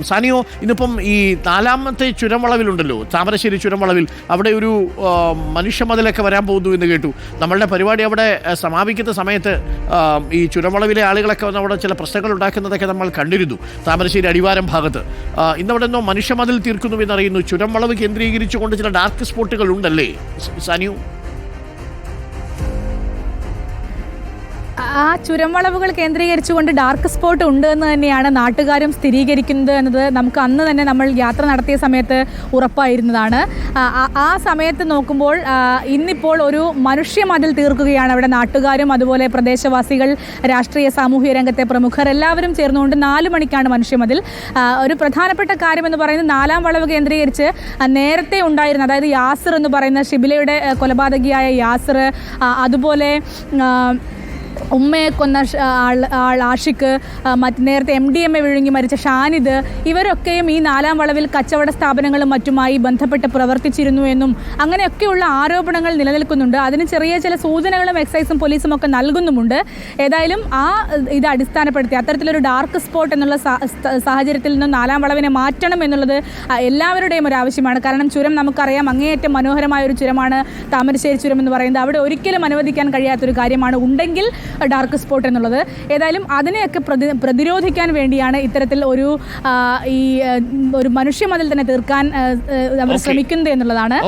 സാനിയോ ഇന്നിപ്പം ഈ നാലാമത്തെ ചുരമളവിലുണ്ടല്ലോ താമരശ്ശേരി ചുരമളവിൽ അവിടെ ഒരു മനുഷ്യമതിലൊക്കെ വരാൻ പോകുന്നു എന്ന് കേട്ടു. നമ്മളുടെ പരിപാടി അവിടെ സമാപിക്കുന്ന സമയത്ത് ഈ ചുരമളവിലെ ആളുകളൊക്കെ വന്ന് അവിടെ ചില പ്രശ്നങ്ങൾ ഉണ്ടാക്കുന്നതൊക്കെ നമ്മൾ കണ്ടിരുന്നു താമരശ്ശേരി അടിവാരം ഭാഗത്ത്. ഇന്നവിടെ നിന്നോ മനുഷ്യമതിൽ തീർക്കുന്നു എന്നറിയുന്നു. ചുരമളവ് കേന്ദ്രീകരിച്ചുകൊണ്ട് ചില ഡാർക്ക് സ്പോട്ടുകൾ ഉണ്ടല്ലേ സാനിയോ? ആ ചുരംവളവുകൾ കേന്ദ്രീകരിച്ചുകൊണ്ട് ഡാർക്ക് സ്പോട്ട് ഉണ്ട് എന്ന് തന്നെയാണ് നാട്ടുകാരും സ്ഥിരീകരിക്കുന്നത് എന്നത് നമുക്ക് അന്ന് തന്നെ നമ്മൾ യാത്ര നടത്തിയ സമയത്ത് ഉറപ്പായിരുന്നതാണ്. ആ, സമയത്ത് നോക്കുമ്പോൾ ഇന്നിപ്പോൾ ഒരു മനുഷ്യ മതിൽ തീർക്കുകയാണ് അവിടെ നാട്ടുകാരും അതുപോലെ പ്രദേശവാസികൾ രാഷ്ട്രീയ സാമൂഹ്യ രംഗത്തെ പ്രമുഖർ എല്ലാവരും ചേർന്നുകൊണ്ട് നാല് മണിക്കാണ് മനുഷ്യമതിൽ മതിൽ. ഒരു പ്രധാനപ്പെട്ട കാര്യം എന്ന് പറയുന്നത് നാലാം വളവ് കേന്ദ്രീകരിച്ച് നേരത്തെ ഉണ്ടായിരുന്ന അതായത് യാസിർ എന്ന് പറയുന്ന ഷിബിലയുടെ കൊലപാതകിയായ യാസിർ അതുപോലെ ഉമ്മയെ കൊന്ന ആൾ ആൾ ആഷിക്ക് മറ്റു നേരത്തെ എം ഡി എം എ വിഴുങ്ങി മരിച്ച ഷാനിദ് ഇവരൊക്കെയും ഈ നാലാം വളവിൽ കച്ചവട സ്ഥാപനങ്ങളും മറ്റുമായി ബന്ധപ്പെട്ട് പ്രവർത്തിച്ചിരുന്നു എന്നും അങ്ങനെയൊക്കെയുള്ള ആരോപണങ്ങൾ നിലനിൽക്കുന്നുണ്ട്. അതിന് ചെറിയ ചില സൂചനകളും എക്സൈസും പോലീസും ഒക്കെ നൽകുന്നുമുണ്ട്. ഏതായാലും ആ ഇത് അടിസ്ഥാനപ്പെടുത്തി അത്തരത്തിലൊരു ഡാർക്ക് സ്പോട്ട് എന്നുള്ള സാഹചര്യത്തിൽ നിന്നും നാലാം വളവിനെ മാറ്റണം എന്നുള്ളത് എല്ലാവരുടെയും ഒരു ആവശ്യമാണ്. കാരണം ചുരം നമുക്കറിയാം അങ്ങേയറ്റം മനോഹരമായ ഒരു ചുരമാണ് താമരശ്ശേരി ചുരം എന്ന് പറയുന്നത്. അവിടെ ഒരിക്കലും അനുവദിക്കാൻ കഴിയാത്തൊരു കാര്യമാണ്. ഉണ്ടെങ്കിൽ ഡാർക്ക് സ്പോട്ട് എന്നുള്ളത്. ഏതായാലും അതിനെയൊക്കെ പ്രതി പ്രതിരോധിക്കാൻ വേണ്ടിയാണ് ഇത്തരത്തിൽ ഒരു ഈ ഒരു മനുഷ്യമതിൽ തന്നെ തീർക്കാൻ അവർ. ശ്രമിക്കുന്നത് എന്നുള്ളതാണ്.